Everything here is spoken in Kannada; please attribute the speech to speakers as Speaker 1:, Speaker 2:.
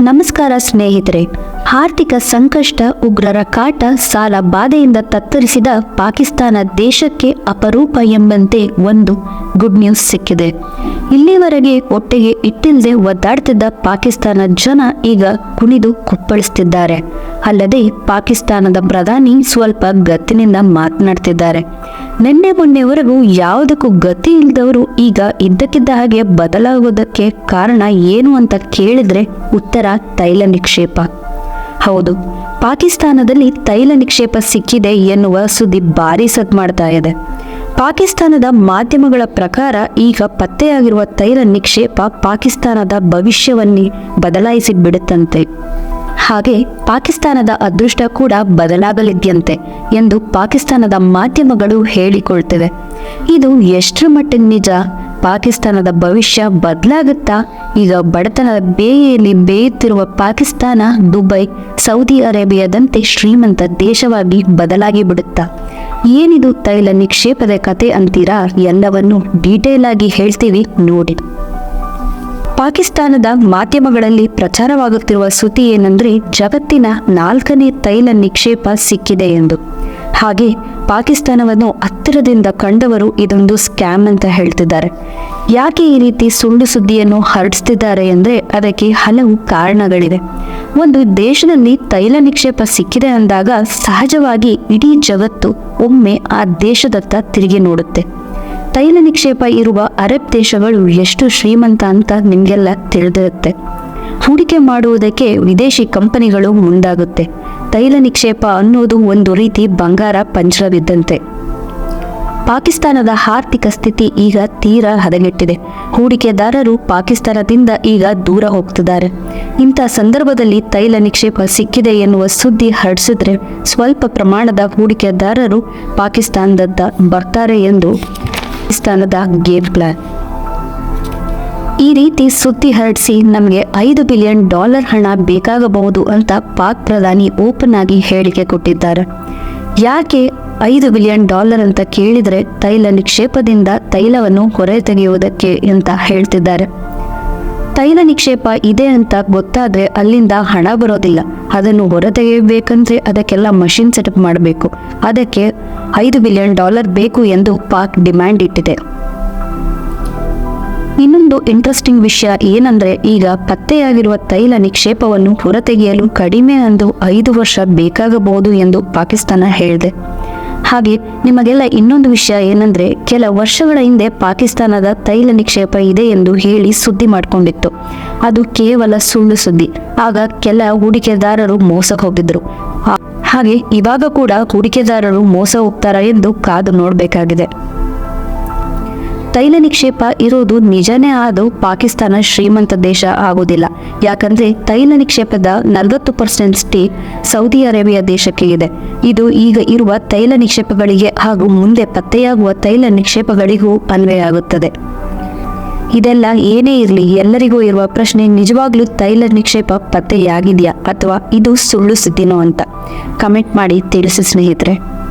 Speaker 1: ನಮಸ್ಕಾರ ಸ್ನೇಹಿತರೆ. ಆರ್ಥಿಕ ಸಂಕಷ್ಟ ಉಗ್ರರ ಕಾಟ ಸಾಲ ಬಾಧೆಯಿಂದ ತತ್ತರಿಸಿದ ಪಾಕಿಸ್ತಾನ ದೇಶಕ್ಕೆ ಅಪರೂಪ ಎಂಬಂತೆ ಒಂದು ಗುಡ್ ನ್ಯೂಸ್ ಸಿಕ್ಕಿದೆ. ಇಲ್ಲಿವರೆಗೆ ಒಟ್ಟಿಗೆ ಇಟ್ಟಿಲ್ಲದೆ ಒದ್ದಾಡ್ತಿದ್ದ ಪಾಕಿಸ್ತಾನ ಜನ ಈಗ ಕುಣಿದು ಕುಪ್ಪಳಿಸ್ತಿದ್ದಾರೆ. ಅಲ್ಲದೆ ಪಾಕಿಸ್ತಾನದ ಪ್ರಧಾನಿ ಸ್ವಲ್ಪ ಗತ್ತಿನಿಂದ ಮಾತನಾಡ್ತಿದ್ದಾರೆ. ನಿನ್ನೆ ಮೊನ್ನೆವರೆಗೂ ಯಾವುದಕ್ಕೂ ಗತಿ ಇಲ್ಲದವರು ಈಗ ಇದ್ದಕ್ಕಿದ್ದ ಹಾಗೆ ಬದಲಾಗುವುದಕ್ಕೆ ಕಾರಣ ಏನು ಅಂತ ಕೇಳಿದ್ರೆ ಉತ್ತರ ತೈಲ ನಿಕ್ಷೇಪ. ಹೌದು, ಪಾಕಿಸ್ತಾನದಲ್ಲಿ ತೈಲ ನಿಕ್ಷೇಪ ಸಿಕ್ಕಿದೆ ಎನ್ನುವ ಸುದ್ದಿ ಭಾರಿ ಸದ್ ಮಾಡ್ತಾ ಇದೆ. ಪಾಕಿಸ್ತಾನದ ಮಾಧ್ಯಮಗಳ ಪ್ರಕಾರ ಈಗ ಪತ್ತೆಯಾಗಿರುವ ತೈಲ ನಿಕ್ಷೇಪ ಪಾಕಿಸ್ತಾನದ ಭವಿಷ್ಯವನ್ನೇ ಬದಲಾಯಿಸಿ ಬಿಡುತ್ತಂತೆ. ಹಾಗೆ ಪಾಕಿಸ್ತಾನದ ಅದೃಷ್ಟ ಕೂಡ ಬದಲಾಗಲಿದ್ಯಂತೆ ಎಂದು ಪಾಕಿಸ್ತಾನದ ಮಾಧ್ಯಮಗಳು ಹೇಳಿಕೊಳ್ತಿವೆ. ಇದು ಎಷ್ಟರ ಮಟ್ಟಿಗೆ ನಿಜ? ಪಾಕಿಸ್ತಾನದ ಭವಿಷ್ಯ ಬದಲಾಗುತ್ತಾ? ಈಗ ಬಡತನದ ಬೇಯಲ್ಲಿ ಬೇಯುತ್ತಿರುವ ಪಾಕಿಸ್ತಾನ ದುಬೈ ಸೌದಿ ಅರೇಬಿಯಾದಂತೆ ಶ್ರೀಮಂತ ದೇಶವಾಗಿ ಬದಲಾಗಿ ಬಿಡುತ್ತಾ. ಏನಿದು ತೈಲ ನಿಕ್ಷೇಪದ ಕತೆ ಅಂತೀರಾ ಎಲ್ಲವನ್ನು ಡೀಟೇಲ್ ಆಗಿ ಹೇಳ್ತೀವಿ ನೋಡಿ. ಪಾಕಿಸ್ತಾನದ ಮಾಧ್ಯಮಗಳಲ್ಲಿ ಪ್ರಚಾರವಾಗುತ್ತಿರುವ ಸುದ್ದಿ ಏನಂದ್ರೆ ಜಗತ್ತಿನ ನಾಲ್ಕನೇ ತೈಲ ನಿಕ್ಷೇಪ ಸಿಕ್ಕಿದೆ ಎಂದು. ಹಾಗೆ ಪಾಕಿಸ್ತಾನವನ್ನು ಹತ್ತಿರದಿಂದ ಕಂಡವರು ಇದೊಂದು ಸ್ಕ್ಯಾಮ್ ಅಂತ ಹೇಳ್ತಿದ್ದಾರೆ. ಯಾಕೆ ಈ ರೀತಿ ಸುಳ್ಳು ಸುದ್ದಿಯನ್ನು ಹರಡಿಸ್ತಿದ್ದಾರೆ ಅಂದರೆ ಅದಕ್ಕೆ ಹಲವು ಕಾರಣಗಳಿವೆ. ಒಂದು ದೇಶದಲ್ಲಿ ತೈಲ ನಿಕ್ಷೇಪ ಸಿಕ್ಕಿದೆ ಅಂದಾಗ ಸಹಜವಾಗಿ ಇಡೀ ಜಗತ್ತು ಒಮ್ಮೆ ಆ ದೇಶದತ್ತ ತಿರುಗಿ ನೋಡುತ್ತೆ. ತೈಲ ನಿಕ್ಷೇಪ ಇರುವ ಅರಬ್ ದೇಶಗಳು ಎಷ್ಟು ಶ್ರೀಮಂತ ಅಂತ ನಿಮಗೆಲ್ಲ ತಿಳಿದಿರುತ್ತೆ. ಹೂಡಿಕೆ ಮಾಡುವುದಕ್ಕೆ ವಿದೇಶಿ ಕಂಪನಿಗಳು ಮುಂದಾಗುತ್ತೆ. ತೈಲ ನಿಕ್ಷೇಪ ಅನ್ನೋದು ಒಂದು ರೀತಿ ಬಂಗಾರ ಪಂಜರವಿದ್ದಂತೆ. ಪಾಕಿಸ್ತಾನದ ಆರ್ಥಿಕ ಸ್ಥಿತಿ ಈಗ ತೀರಾ ಹದಗೆಟ್ಟಿದೆ. ಹೂಡಿಕೆದಾರರು ಪಾಕಿಸ್ತಾನದಿಂದ ಈಗ ದೂರ ಹೋಗ್ತಿದ್ದಾರೆ. ಇಂಥ ಸಂದರ್ಭದಲ್ಲಿ ತೈಲ ನಿಕ್ಷೇಪ ಸಿಕ್ಕಿದೆ ಎನ್ನುವ ಸುದ್ದಿ ಹರಡಿಸಿದ್ರೆ ಸ್ವಲ್ಪ ಪ್ರಮಾಣದ ಹೂಡಿಕೆದಾರರು ಪಾಕಿಸ್ತಾನದತ್ತ ಬರ್ತಾರೆ ಎಂದು ಪಾಕಿಸ್ತಾನದ ಗೇಮ್ ಪ್ಲಾನ್. ಈ ರೀತಿ ಸುದ್ದಿ ಹರಡಿಸಿ ನಮಗೆ ಐದು ಬಿಲಿಯನ್ ಡಾಲರ್ ಹಣ ಬೇಕಾಗಬಹುದು ಅಂತ ಪಾಕ್ ಪ್ರಧಾನಿ ಓಪನ್ ಆಗಿ ಹೇಳಿಕೆ ಕೊಟ್ಟಿದ್ದಾರೆ. ಯಾಕೆ ಐದು ಬಿಲಿಯನ್ ಡಾಲರ್ ಅಂತ ಕೇಳಿದರೆ ತೈಲ ನಿಕ್ಷೇಪದಿಂದ ತೈಲವನ್ನು ಹೊರ ತೆಗೆಯುವುದಕ್ಕೆ ಅಂತ ಹೇಳ್ತಿದ್ದಾರೆ. ತೈಲ ನಿಕ್ಷೇಪ ಇದೆ ಅಂತ ಗೊತ್ತಾದ್ರೆ ಅಲ್ಲಿಂದ ಹಣ ಬರೋದಿಲ್ಲ. ಅದನ್ನು ಹೊರತೆಗೆಯಬೇಕಂದ್ರೆ ಅದಕ್ಕೆಲ್ಲ ಮಷಿನ್ ಸೆಟಪ್ ಮಾಡಬೇಕು. ಅದಕ್ಕೆ ಐದು ಬಿಲಿಯನ್ ಡಾಲರ್ ಬೇಕು ಎಂದು ಪಾಕ್ ಡಿಮ್ಯಾಂಡ್ ಇಟ್ಟಿದೆ. ಇನ್ನೊಂದು ಇಂಟ್ರೆಸ್ಟಿಂಗ್ ವಿಷಯ ಏನಂದ್ರೆ ಈಗ ಪತ್ತೆಯಾಗಿರುವ ತೈಲ ನಿಕ್ಷೇಪವನ್ನು ಹೊರತೆಗೆಯಲು ಕಡಿಮೆ ಅಂದು ಐದು ವರ್ಷ ಬೇಕಾಗಬಹುದು ಎಂದು ಪಾಕಿಸ್ತಾನ ಹೇಳಿದೆ. ಹಾಗೆ ನಿಮಗೆಲ್ಲ ಇನ್ನೊಂದು ವಿಷಯ ಏನಂದ್ರೆ ಕೆಲ ವರ್ಷಗಳ ಹಿಂದೆ ಪಾಕಿಸ್ತಾನದ ತೈಲ ನಿಕ್ಷೇಪ ಇದೆ ಎಂದು ಹೇಳಿ ಸುದ್ದಿ ಮಾಡಿಕೊಂಡಿತ್ತು. ಅದು ಕೇವಲ ಸುಳ್ಳು ಸುದ್ದಿ. ಆಗ ಕೆಲ ಹೂಡಿಕೆದಾರರು ಮೋಸ ಹೋಗಿದ್ರು ಹಾಗೆ ಇವಾಗ ಕೂಡ ಹೂಡಿಕೆದಾರರು ಮೋಸ ಹೋಗ್ತಾರಾ ಎಂದು ಕಾದು ನೋಡಬೇಕಾಗಿದೆ. ತೈಲ ನಿಕ್ಷೇಪ ಇರೋದು ನಿಜನೇ ಆದರೂ ಪಾಕಿಸ್ತಾನ ಶ್ರೀಮಂತ ದೇಶ ಆಗೋದಿಲ್ಲ ಯಾಕಂದ್ರೆ ತೈಲ ನಿಕ್ಷೇಪದ ನಲವತ್ತು ಪರ್ಸೆಂಟ್ ಸ್ಟೇ ಸೌದಿ ಅರೇಬಿಯಾ ದೇಶಕ್ಕೆ ಇದೆ. ಇದು ಈಗ ಇರುವ ತೈಲ ನಿಕ್ಷೇಪಗಳಿಗೆ ಹಾಗೂ ಮುಂದೆ ಪತ್ತೆಯಾಗುವ ತೈಲ ನಿಕ್ಷೇಪಗಳಿಗೂ ಅನ್ವಯ ಆಗುತ್ತದೆ ಇದೆಲ್ಲ ಏನೇ ಇರಲಿ, ಎಲ್ಲರಿಗೂ ಇರುವ ಪ್ರಶ್ನೆ ನಿಜವಾಗ್ಲೂ ತೈಲ ನಿಕ್ಷೇಪ ಪತ್ತೆಯಾಗಿದೆಯಾ ಅಥವಾ ಇದು ಸುಳ್ಳು ಸುದ್ದಿನೋ ಅಂತ? ಕಮೆಂಟ್ ಮಾಡಿ ತಿಳಿಸಿ ಸ್ನೇಹಿತರೆ.